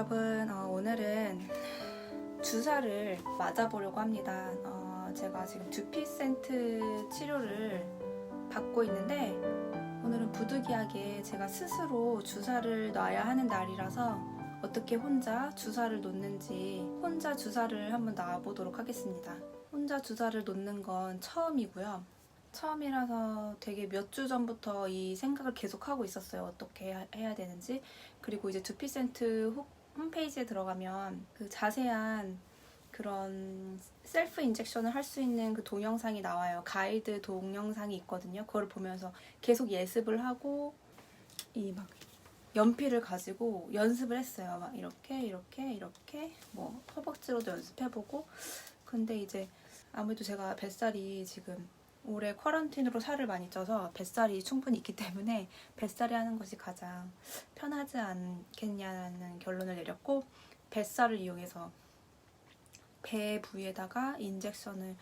여러분 어, 오늘은 주사를 맞아보려고 합니다. 어, 제가 지금 두피센트 치료를 받고 있는데 오늘은 부득이하게 제가 스스로 주사를 놔야 하는 날이라서 어떻게 혼자 주사를 놓는지 혼자 주사를 한번 놔보도록 하겠습니다. 혼자 주사를 놓는 건 처음이고요. 처음이라서 되게 몇 주 전부터 이 생각을 계속 하고 있었어요. 어떻게 하- 해야 되는지. 그리고 이제 두피센트 홈- 홈페이지에 들어가면 그 자세한 그런 셀프 인젝션을 할 수 있는 그 동영상이 나와요. 가이드 동영상이 있거든요. 그걸 보면서 계속 예습을 하고 이 막 연필을 가지고 연습을 했어요. 막 이렇게 이렇게 이렇게 뭐 허벅지로도 연습해보고 근데 이제 아무래도 제가 뱃살이 지금 올해 쿼런틴으로 살을 많이 쪄서 뱃살이 충분히 있기 때문에 뱃살이 하는 것이 가장 편하지 않겠냐는 결론을 내렸고 뱃살을 이용해서 배 부위에다가 인젝션을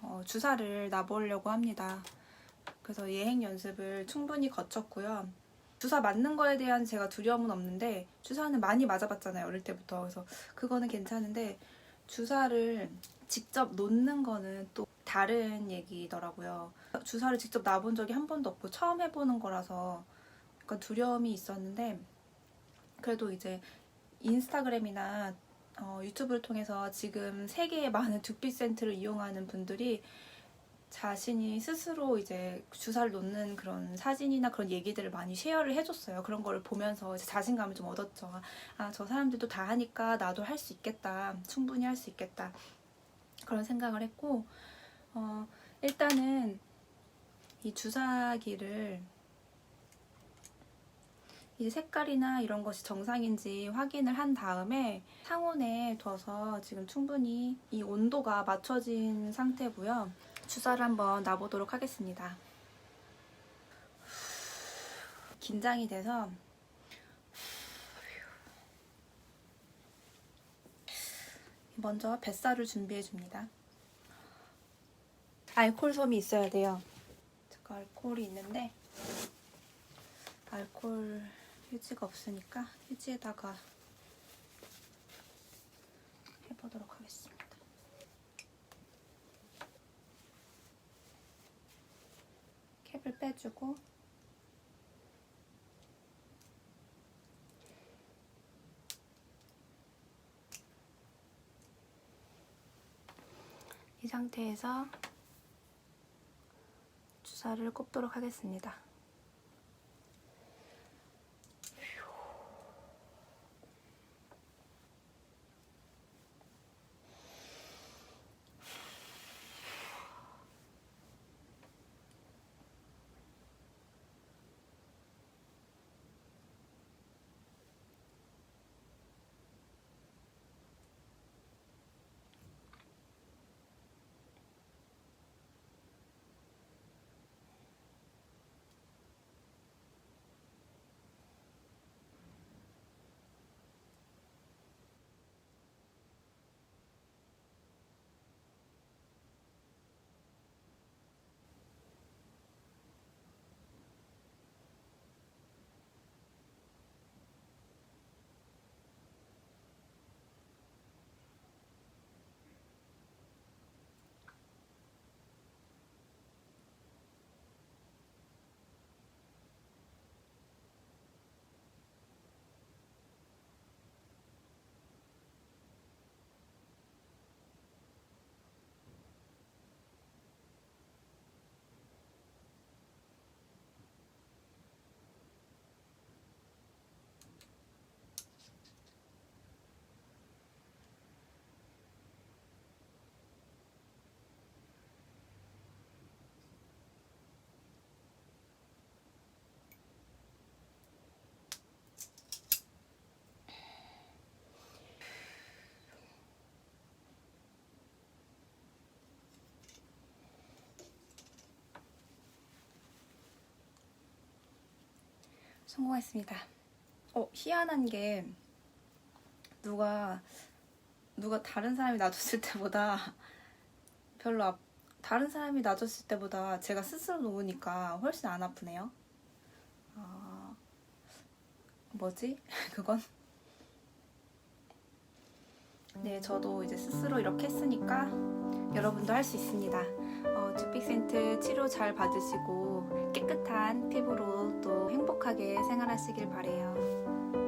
어, 주사를 놔보려고 합니다. 그래서 예행 연습을 충분히 거쳤고요. 주사 맞는 거에 대한 제가 두려움은 없는데 주사는 많이 맞아봤잖아요 어릴 때부터 그래서 그거는 괜찮은데 주사를 직접 놓는 거는 또 다른 얘기더라고요. 주사를 직접 놔본 적이 한 번도 없고 처음 해보는 거라서 약간 두려움이 있었는데 그래도 이제 인스타그램이나 어, 유튜브를 통해서 지금 세계의 많은 두피 센트를 이용하는 분들이 자신이 스스로 이제 주사를 놓는 그런 사진이나 그런 얘기들을 많이 쉐어를 해줬어요. 그런 거를 보면서 자신감을 좀 얻었죠. 아, 저 사람들도 다 하니까 나도 할 수 있겠다. 충분히 할 수 있겠다. 그런 생각을 했고, 어, 일단은 이 주사기를 이제 색깔이나 이런 것이 정상인지 확인을 한 다음에 상온에 둬서 지금 충분히 이 온도가 맞춰진 상태고요. 주사를 한번 놔보도록 하겠습니다. 긴장이 돼서 먼저 뱃살을 준비해 줍니다. 알코올 솜이 있어야 돼요. 제가 알코올이 있는데 알코올 휴지가 없으니까 휴지에다가 해보도록 하겠습니다. 캡을 빼주고 이 상태에서 주사를 꼽도록 하겠습니다. 성공했습니다. 어, 희한한 게 누가 누가 다른 사람이 놔줬을 때보다 별로 아, 다른 사람이 놔줬을 때보다 제가 스스로 놓으니까 훨씬 안 아프네요. 아, 뭐지? 그건 네, 저도 이제 스스로 이렇게 했으니까 여러분도 할 수 있습니다. 어, 두픽센트 치료 잘 받으시고 깨끗한 피부로 또 행복하게 생활하시길 바래요.